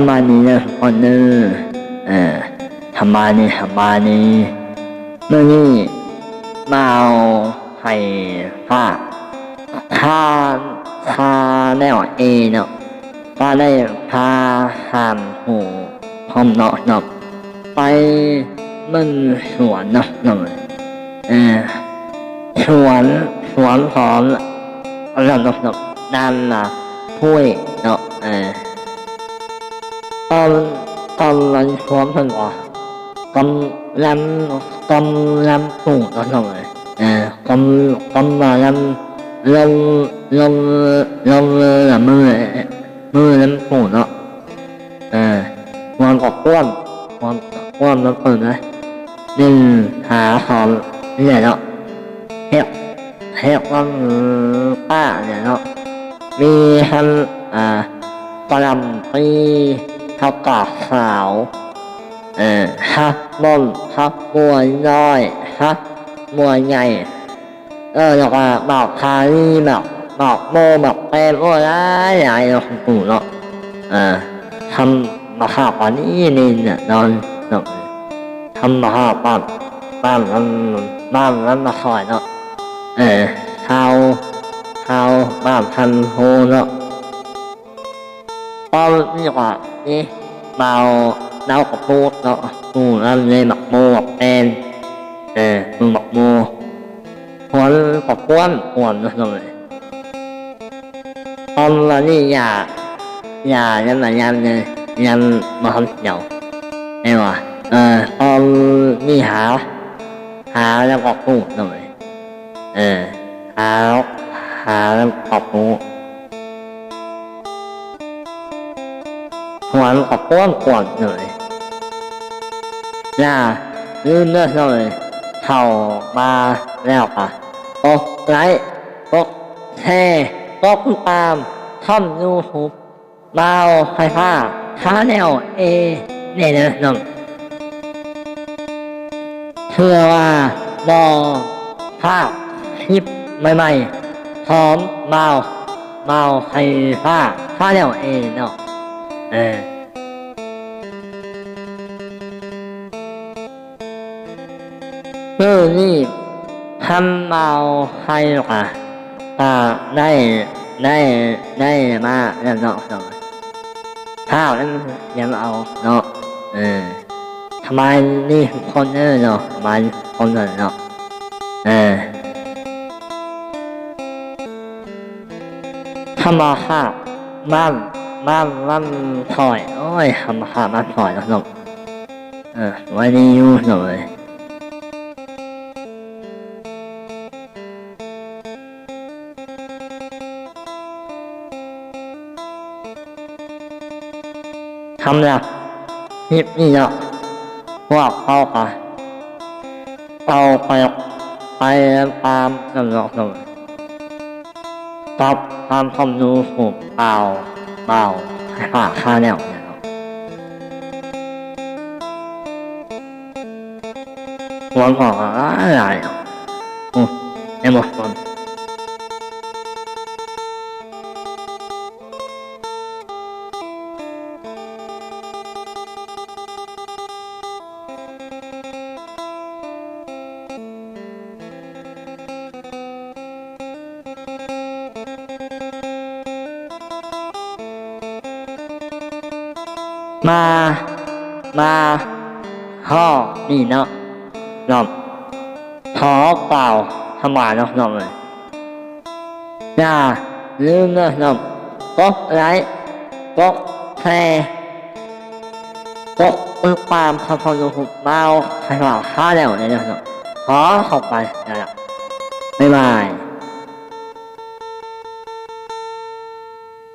ำมานีนะทุกคนเนอเออทำมานี้ทำมานีเมื่อนี้มาเอาให้ผ้าทาทาแนวเอเนาะก็ได้พาหามหูพร้อมเนาะเนาะไปมันสวนเนาะเนาะเออสวนสวนของเราเนาะเนาะนั่นล่ะห้วยเนาะ เออตอนตอนเราพร้อมกันวะกำลังกำลังปลูกแล้วหน่อยเออกำกำลังลงลงลงละมือมือนั้นปลูกเนาะเออวันก็คว่ำวันคว่ำแล้วเปิดนะหนึ่งหาหอมเนี่ยเนาะเฮ็ดเฮ็ดว่าป้าเนี่ยเนาะมีทันอ่ากระหลำปี เท่ากับขาวเอ่อฮักบอมฮักมวยน้อยฮักมวยใหญ่เออแล้วก็บอกคารี่แบบบอกโมบอกเป็นโอ้ยใหญ่เราปูเนาะเออทำมาข้าวกว่านี้นี่เนี่ยนอนเนาะทำมาข้าวบ้านบ้านนั้นบ้านนั้นมาคอยเนาะเออข้าวข้าวบ้านพันโฮเนาะก็นี่กว่า นี่เมาเน่ากับพูดเนาะปูนั่นเลยหมักโมหมักเป็นเออมึงหมักโมหัวนกับก้วนหัวนั่นเลยตอนเรานี่อย่าอย่ายันมายันเลยยันมาทำเดี่ยวไอ้วะเออตอนนี่หาหาแล้วก็พูดหน่อยเออหาหาแล้วก็พูด หัวมันออกก้อนก่อนเลยน่าลื่นเลือดเลยเข่ามาแล้วค่ะต๊ะไลท์ต๊ะแช่โต๊ะคุณปามท่อมยูทูบเบาไฟฟ้าท้าแนวเอเนี่ยนะน้องเชื่อว่าบอภาพคลิปใหม่ๆพร้อมเบาเบาไฟฟ้าท้าแนวเอเนาะเออ เออนี่ทำเอาใครหรอกอะอ่าได้ได้ได้มาแล้วเนาะเนาะข้าวนั้นยังเอาเนาะเออทำไมนี่คนเนอเนาะทำไมคนเนอเนาะเออทำมาข้าวบ้านบ้านบ้านถอยโอ้ยทำข้าวบ้านถอยเนาะเออไว้นี่อยู่หน่อย ทำแล้วนี่นี่เนาะพวกเขาก็เอาไปไปตามกันเนาะนาะครับตามความรู้ผมเปล่าเปล่าหากค่าแนวนี่ยเนาะวันของอะไรอะโอ้เอ็มบอก มา มาห่อนี่เนาะนอมขอเปล่าทำมาเนาะนอมเลยอย่าลืมเนาะนอมกดไลค์กดแชร์กดอุปามคำพอดูหุบเบาใครบอกข้าแล้วเนี่ยเนาะขอเข้าไปนะ